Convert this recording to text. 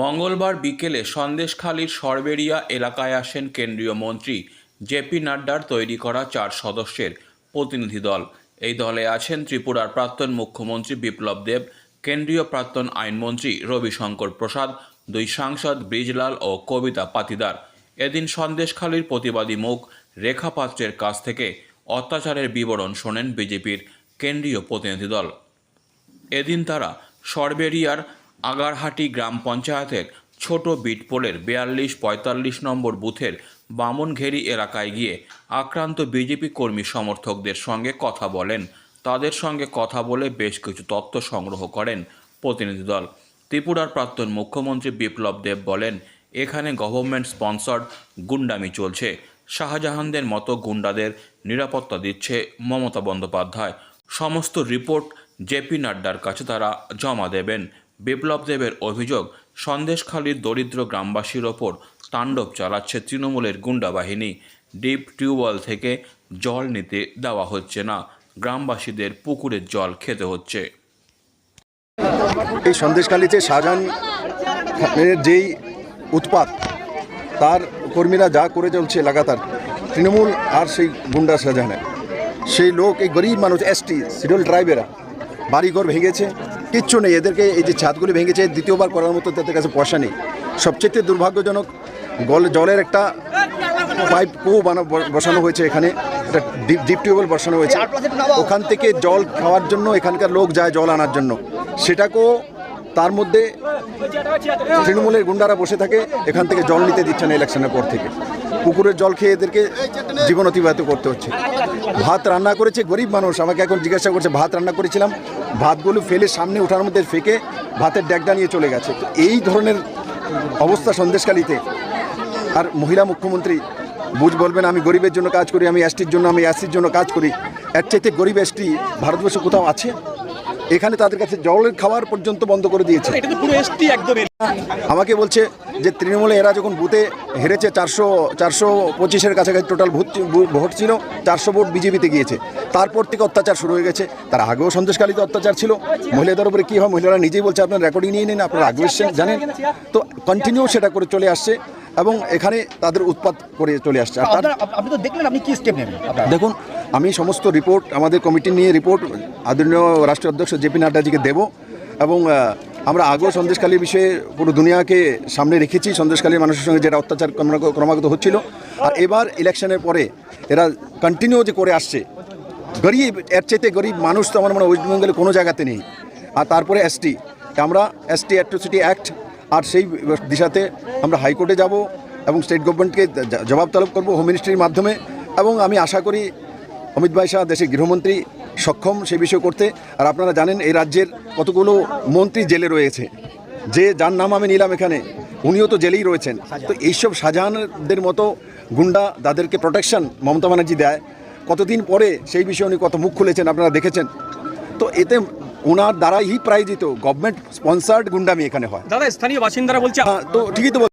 মঙ্গলবার বিকেলে সন্দেশখালীর সরবেরিয়া এলাকায় আসেন কেন্দ্রীয় মন্ত্রী জেপি নাড্ডার তৈরি করা চার সদস্যের প্রতিনিধি দল। এই দলে আছেন ত্রিপুরার প্রাক্তন মুখ্যমন্ত্রী বিপ্লব দেব, কেন্দ্রীয় প্রাক্তন আইনমন্ত্রী রবিশঙ্কর প্রসাদ, দুই সাংসদ ব্রিজলাল ও কবিতা পাতিদার। এদিন সন্দেশখালীর প্রতিবাদী মুখ রেখা পাত্রের কাছ থেকে অত্যাচারের বিবরণ শোনেন বিজেপির কেন্দ্রীয় প্রতিনিধি দল। এদিন তারা সরবেরিয়ার আগারহাটি গ্রাম পঞ্চায়েতের ছোট বিটপোলের বিয়াল্লিশ পঁয়তাল্লিশ নম্বর বুথের বামনঘেরি এলাকায় গিয়ে আক্রান্ত বিজেপি কর্মী সমর্থকদের সঙ্গে কথা বলেন। তাদের সঙ্গে কথা বলে বেশ কিছু তথ্য সংগ্রহ করেন প্রতিনিধি দল। ত্রিপুরার প্রাক্তন মুখ্যমন্ত্রী বিপ্লব দেব বলেন, এখানে গভর্নমেন্ট স্পন্সর্ড গুন্ডামি চলছে। শাহজাহানদের মতো গুন্ডাদের নিরাপত্তা দিচ্ছে মমতা বন্দ্যোপাধ্যায়। সমস্ত রিপোর্ট জেপি নাড্ডার কাছে তারা জমা দেবেন। বিপ্লব দেবের অভিযোগ, সন্দেশখালীর দরিদ্র গ্রামবাসীর ওপর তাণ্ডব চালাচ্ছে তৃণমূলের গুন্ডা বাহিনী। ডিপ টিউবওয়েল থেকে জল নিতে দেওয়া হচ্ছে না। গ্রামবাসীদের পুকুরের জল খেতে হচ্ছে। এই সন্দেশখালীতে শাহজাহানের যেই উৎপাত, তার কর্মীরা যা করে চলছে লাগাতার, তৃণমূল আর সেই গুন্ডা শাহজাহানের। সেই লোক, এই গরিব মানুষ, এসটি সিডিউল ট্রাইবেরা, বাড়িঘর ভেঙেছে কিচ্ছু নেই। এদেরকে এই যে ছাদগুলি ভেঙেছে, দ্বিতীয়বার করার মতো তাদের কাছে পয়সা নেই। সবচেয়ে দুর্ভাগ্যজনক, গল জলের একটা পাইপ কু বানা বসানো হয়েছে এখানে। একটা ডিপ ডিপ টিউবওয়েল বসানো হয়েছে। ওখান থেকে জল খাওয়ার জন্য এখানকার লোক যায় জল আনার জন্য। সেটাকেও তার মধ্যে তৃণমূলের গুন্ডারা বসে থাকে, এখান থেকে জল নিতে দিচ্ছে না ইলেকশনের পর থেকে। পুকুরের জল খেয়ে এদেরকে জীবন অতিবাহিত করতে হচ্ছে। ভাত রান্না করেছে গরিব মানুষ। আমাকে এখন জিজ্ঞাসা করছে, ভাত রান্না করেছিলাম? ভাতগুলো ফেলে সামনে ওঠার মধ্যে ফেকে ভাতের ড্যাগটা নিয়ে চলে গেছে। তো এই ধরনের অবস্থা সন্দেশকালীতে আর মহিলা মুখ্যমন্ত্রী, বুঝ বলবেন, আমি গরিবের জন্য কাজ করি, আমি এসটির জন্য, আমি এসসির জন্য কাজ করি। এর চাইতে গরিব এসটি ভারতবর্ষে কোথাও আছে? এখানে তাদের কাছে জলের খাওয়ার পর্যন্ত বন্ধ করে দিয়েছে। আমাকে বলছে যে তৃণমূলে এরা যখন বুথে হেরেছে চারশো চারশো পঁচিশের কাছাকাছি টোটাল ভোট ভোট ছিল চারশো ভোট বিজেপিতে গিয়েছে। তারপর থেকে অত্যাচার শুরু হয়ে গেছে। তার আগেও সন্দেশকালীতে অত্যাচার ছিল। মহিলাদের উপরে কী হয় মহিলারা নিজেই বলছে আপনার রেকর্ডিং নিয়ে নিন আপনারা আগেও জানেন। তো কন্টিনিউ সেটা করে চলে আসছে এবং এখানে তাদের উৎপাত করে চলে আসছে। আর তার আপনারা আপ- আপনি তো দেখলেন আপনি কি স্টেপ নেবেন? দেখুন আমি সমস্ত রিপোর্ট আমাদের কমিটি নিয়ে রিপোর্ট আদরণীয় রাষ্ট্রীয় অধ্যক্ষ জেপি নাড্ডাজিকে দেব এবং আমরা আগেও সন্দেশকালী বিষয়ে পুরো দুনিয়াকে সামনে রেখেছি। সন্দেশকালীর মানুষের সঙ্গে যেটা অত্যাচার ক্রমাগত- হচ্ছিল। আর এবার ইলেকশনের পরে এরা কন্টিনিউ যে করে আসছে। গরিব, এর চাইতে গরিব মানুষ তো আমার মনে ওয়েস্ট বেঙ্গলে কোনো জায়গাতে নেই। আর তারপরে এসটি আমরা এসটি অ্যাট্রোসিটি অ্যাক্ট আর সেই দিশাতে আমরা হাইকোর্টে যাব এবং স্টেট গভর্নমেন্টকে জবাব তলব করব হোম মিনিস্ট্রির মাধ্যমে। এবং আমি আশা করি অমিত ভাই শাহ দেশের গৃহমন্ত্রী সক্ষম সে বিষয় করতে। আর আপনারা জানেন এই রাজ্যের কতগুলো মন্ত্রী জেলে রয়েছে। যে যার নাম আমি নিলাম এখানে উনিও তো জেলেই রয়েছেন। তো এইসব শাহজাহানদের মতো গুন্ডা তাদেরকে প্রোটেকশন মমতা ব্যানার্জি দেয়। কতদিন পরে সেই বিষয়ে উনি কত মুখ খুলেছেন আপনারা দেখেছেন? তো এতে ওনার দ্বারাই প্রায়োজিত। গভর্নমেন্ট স্পন্সার্ড গুন্ডামি এখানে হয়। দাদা স্থানীয় বাসিন্দারা বলছে হ্যাঁ, তো ঠিকই তো